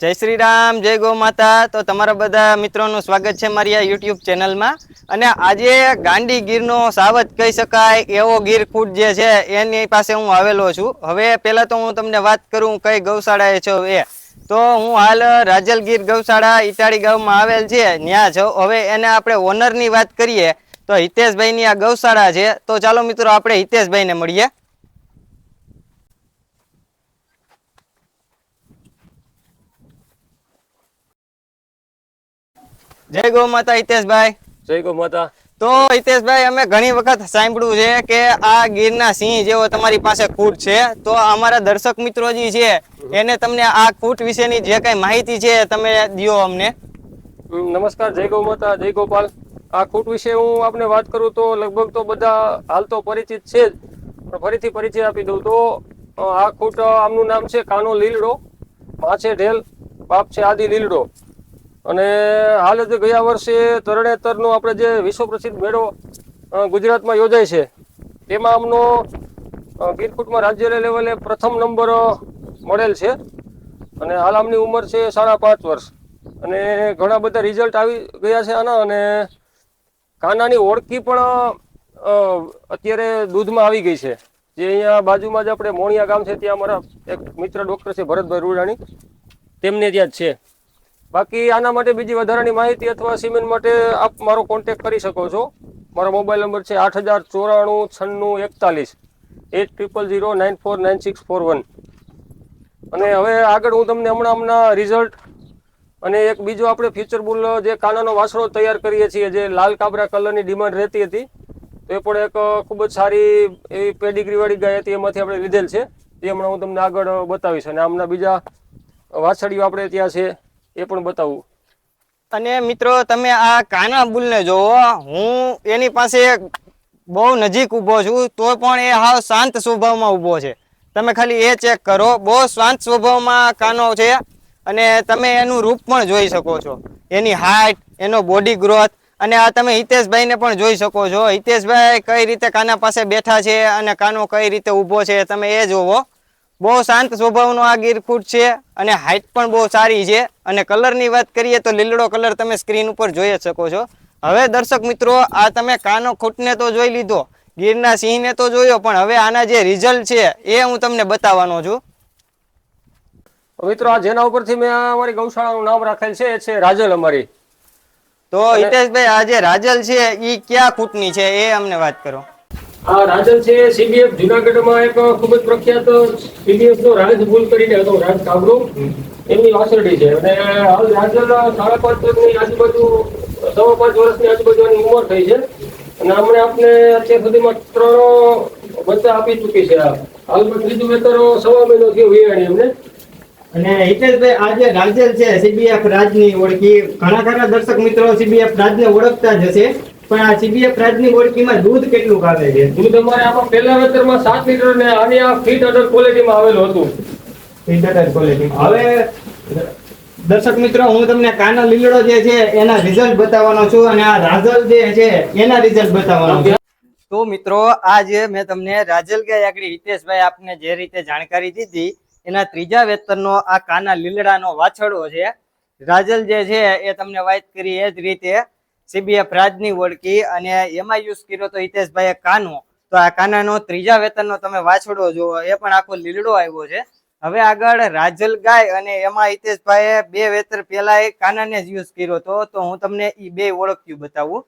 જય શ્રી રામ, જય ગૌ માતા. તો તમારા બધા મિત્રોનું સ્વાગત છે મારી આ યુટ્યુબ ચેનલમાં. અને આજે ગાંડી ગીરનો સાવધ કહી શકાય, એવો ગીર ખૂટ જે છે, એની પાસે હું આવેલો છું. હવે પહેલાં તો હું તમને વાત કરું કઈ ગૌશાળાએ છો એ. તો હું હાલ રાજલ ગીર ગૌશાળા ઇટાળી ગામમાં આવેલ છે ત્યાં છો હવે એને આપણે ઓનરની વાત કરીએ, તો હિતેશભાઈની આ ગૌશાળા છે. તો ચાલો મિત્રો, આપણે હિતેશભાઈને મળીએ. જય ગો માતા હિતેશભાઈ. જય ગો માતા. તો હિતેશભાઈ અમે ઘણી વખત સાંભળ્યું છે કે આ ગીરના સિંહ જેવો તમારી પાસે ખૂટ છે. તો અમારા દર્શક મિત્રો જે છે એને તમને આ ખૂટ વિશેની જે કઈ માહિતી છે તમે દિયો અમને. નમસ્કાર જય ગૌ માતા જય ગોપાલ. આ ખૂટ વિશે હું આપને વાત કરું તો લગભગ તો બધા હાલ તો પરિચિત છે જ પણ ફરીથી પરિચય આપી દઉં તો આ ખૂટ આમનું નામ છે કાનો લીલડો મા છે ઢેલ બાપ છે આદિ લીલડો. અને હાલ જ ગયા વર્ષે તરણેતરનો આપણે જે વિશ્વ પ્રસિદ્ધ મેળો ગુજરાતમાં યોજાય છે તેમાં આમનો અ, ગીરકૂટમાં રાજ્ય લેવલે પ્રથમ નંબર મળેલ છે. અને હાલ આમની ઉંમર છે સાડા પાંચ વર્ષ. અને ઘણા બધા રિઝલ્ટ આવી ગયા છે આના અને કાનાની ઓળખી પણ અત્યારે દૂધમાં આવી ગઈ છે. જે અહીંયા બાજુમાં જ આપણે મોણિયા ગામ છે ત્યાં અમારા એક મિત્ર ડૉક્ટર છે ભરતભાઈ રૂડાણી તેમને ત્યાં જ છે. બાકી આના માટે બીજી વધારાની માહિતી અથવા સિમેન્ટ માટે આપ મારો કોન્ટેક કરી શકો છો. મારો મોબાઈલ નંબર છે આઠ હજાર ચોરાણું છન્નું એકતાલીસ. Eight triple zero nine four nine six four one અને હવે આગળ હું તમને હમણાં હમણાં રિઝલ્ટ અને એક બીજો આપણે ફ્યુચર બુલ જે કાનાનો વાસણો તૈયાર કરીએ છીએ, જે લાલ કાબરા કલરની ડિમાન્ડ રહેતી હતી, તો એ પણ એક ખૂબ જ સારી એવી પેડિગ્રીવાળી ગાય હતી, એમાંથી આપણે લીધેલ છે. એ હમણાં હું તમને આગળ બતાવીશ. અને આમના બીજા વાછડીઓ આપણે ત્યાં છે. એ પણ બતાવું. અને મિત્રો, તમે આ કાના બુલને જોવો. હું એની પાસે બહુ નજીક ઊભો છું, તો પણ એ હાવ શાંત સ્વભાવમાં ઊભો છે. તમે ખાલી એ ચેક કરો. બહુ શાંત સ્વભાવમાં કાનો છે અને તમે એનું રૂપ પણ જોઈ શકો છો. એની હાઇટ એનો બોડી ગ્રોથ અને આ તમે હિતેશભાઈને પણ જોઈ શકો છો. હિતેશભાઈ કઈ રીતે કાના પાસે બેઠા છે અને કાનો કઈ રીતે ઊભો છે, તમે એ જોવો. બહુ શાંત સ્વભાવનો આ ગીરખૂટ છે અને હાઇટ પણ બહુ સારી છે. અને કલરની વાત કરીએ તો લીલડો કલર તમે સ્ક્રીન ઉપર જોઈ શકો છો. હવે દર્શક મિત્રો આ તમે કાનો ખૂટને તો જોઈ લીધો ગીરના સિંહને તો જોયો પણ હવે આના જે રિઝલ્ટ છે એ હું તમને બતાવવાનો છું. મિત્રો આ જેના ઉપરથી મેં અમારી ગૌશાળાનું નામ રાખેલ છે એ છે રાજલ અમારી. તો હિતેશભાઈ આ જે રાજલ છે એ ક્યાં ખૂટની છે એ અમને વાત કરો. આ રાજન છે સીબીએફ જુનાગઢમાં એક ખૂબ જ પ્રખ્યાત સીબીએફ નો રાજ ભૂલ કરીને હતો રાજ કાબરો એમની ઓસરડી છે. અને હાલ રાજન સાડા પાંચ વર્ષની આજુબાજુ સવા પાંચ વર્ષની આજુબાજુ એની ઉંમર થઈ છે. અને હમણાં આપણે અત્યાર સુધીમાં ત્રણ બચ્ચા આપી ચૂકી છે આ. હાલમાં ત્રીજું વેતર સવા મહિનો થયો વિયાણી એમને. અને હિતેશભાઈ આજે રાજલ છે સીબીએફ રાજની ઓળખી ઘણા ખરા દર્શક મિત્રો સીબીએફ રાજને ઓળખતા જ હશે. પણ આ સીબીએફ રાજની ઓળખીમાં દૂધ કેટલું આવે છે? દૂધ અમારે આમાં પહેલા વેતરમાં સાત લીટર ને આની આ ફીટ અડર ક્વોલિટીમાં આવેલું હતું. હવે દર્શક મિત્રો હું તમને કાનો લીલડો જે છે એના રિઝલ્ટ બતાવવાનો છું અને આ રાજલ જે છે એના રિઝલ્ટ બતાવવાનો છું. તો મિત્રો આ જે મેં તમને રાજલ કે આગળ હિતેશભાઈ આપને જે રીતે જાણકારી દીધી એના ત્રીજા વેતનનો આ કાના લીલડાનો વાછડો છે. રાજલ જે છે એ તમને વાત કરી એ જ રીતે સીબીએફ રાજની ઓળખી અને એમાં યુઝ કર્યો તો હિતેશભાઈએ કાનો. તો આ કાનાનો ત્રીજા વેતનનો તમે વાછડો જુઓ એ પણ આખો લીલડો આવ્યો છે. હવે આગળ રાજલ ગાય અને એમાં હિતેશભાઈએ બે વેતર પહેલા એ કાનાને જ યુઝ કર્યો હતો. તો હું તમને એ બે ઓળખ્યું બતાવું.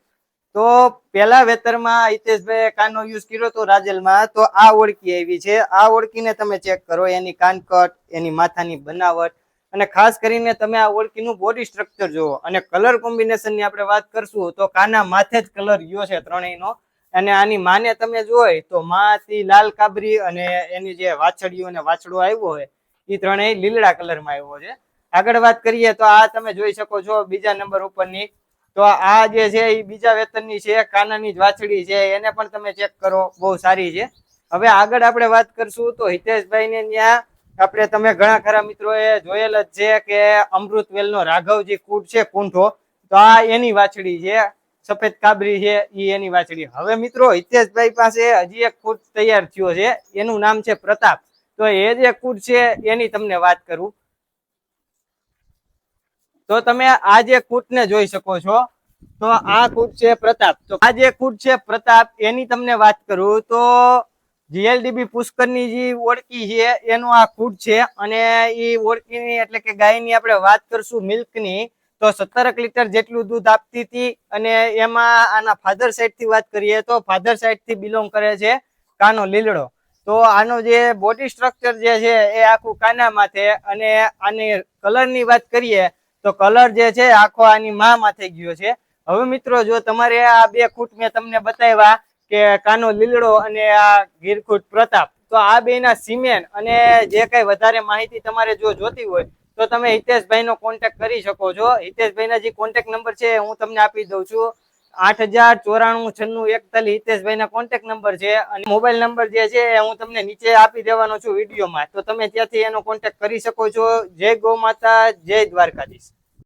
તો પેલા વેતરમાં હિતેશભાઈ કાનો યુઝ કર્યો તો રાજલમાં. તો આ ઓળખી આવી છે. આ ઓળખીને તમે ચેક કરો. એની કાનકટ, એની માથાની બનાવટ અને ખાસ કરીને તમે આ ઓળખીનું બોડી સ્ટ્રક્ચર જુઓ. અને કલર કોમ્બિનેશનની આપણે વાત કરશું તો કાના માથે જ કલર ગયો છે ત્રણેયનો. અને આની માને તમે જોઈ તો માથી લાલ કાબરી અને એની જે વાછડીઓ અને વાછડો આવ્યો હોય એ ત્રણેય લીલડા કલરમાં આવ્યો છે. આગળ વાત કરીએ તો આ તમે જોઈ શકો છો બીજા નંબર ઉપરની. તો આ જે છે એ બીજા વેતનની છે, કાનાની જ વાછડી છે, એને પણ તમે ચેક કરો, બહુ સારી છે. હવે આગળ આપણે વાત કરશું તો હિતેશભાઈને ત્યાં આપણે તમે ઘણા ખરા મિત્રોએ જોયેલ જ છે કે અમૃતવેલનો રાઘવજી કૂટ છે કુંઠો તો આ એની વાછડી છે, સફેદ કાબરી છે, ઈ એની વાછડી. હવે મિત્રો, હિતેશભાઈ પાસે હજી એક કૂટ તૈયાર થયો છે, એનું નામ છે પ્રતાપ. તો એ જે કૂટ છે, એની તમને વાત કરું. તો તમે આ જે કૂટને જોઈ શકો છો, તો આ કૂટ છે પ્રતાપ. તો આ જે કૂટ છે પ્રતાપ, એની તમને વાત કરું, તો જીએલડીબી પુષ્કરની જે ઓળખી છે, એનું આ કૂટ છે અને એ ઓળખીની એટલે કે ગાયની આપણે વાત કરશું મિલ્કની, તો સત્તરક લીટર જેટલું દૂધ આપતી હતી અને એમાં આના ફાધર સાઈડથી વાત કરીએ તો ફાધર સાઈડથી બિલોંગ કરે છે કાનો લીલડો. તો આનો જે બોડી સ્ટ્રક્ચર જે છે એ આખું કાના માથે અને આની કલરની વાત કરીએ તો કલર જે છે આખો આની માં માથે ગયો છે. હવે મિત્રો, જો તમારે આ બે ખૂટ મેં તમને બતાવ્યા કે કાનો લીલડો અને આ ગીરખુટ પ્રતાપ. તો આ બેના સિમેન અને જે કઈ વધારે માહિતી તમારે જો જોતી હોય, તો તમે હિતેશભાઈ નો કોન્ટેક્ટ કરી શકો છો. હિતેશભાઈના જે કોન્ટેક્ટ નંબર છે હું તમને આપી દઉં છું. આઠ હજાર ચોરાણું છન્નું એકતાલીસ હિતેશભાઈના કોન્ટેક્ટ નંબર છે અને મોબાઈલ નંબર જે છે હું તમને નીચે આપી દેવાનો છું વિડીયોમાં. તો તમે ત્યાંથી એનો કોન્ટેક્ટ કરી શકો છો. જય ગૌ માતા, જય દ્વારકાધીશ.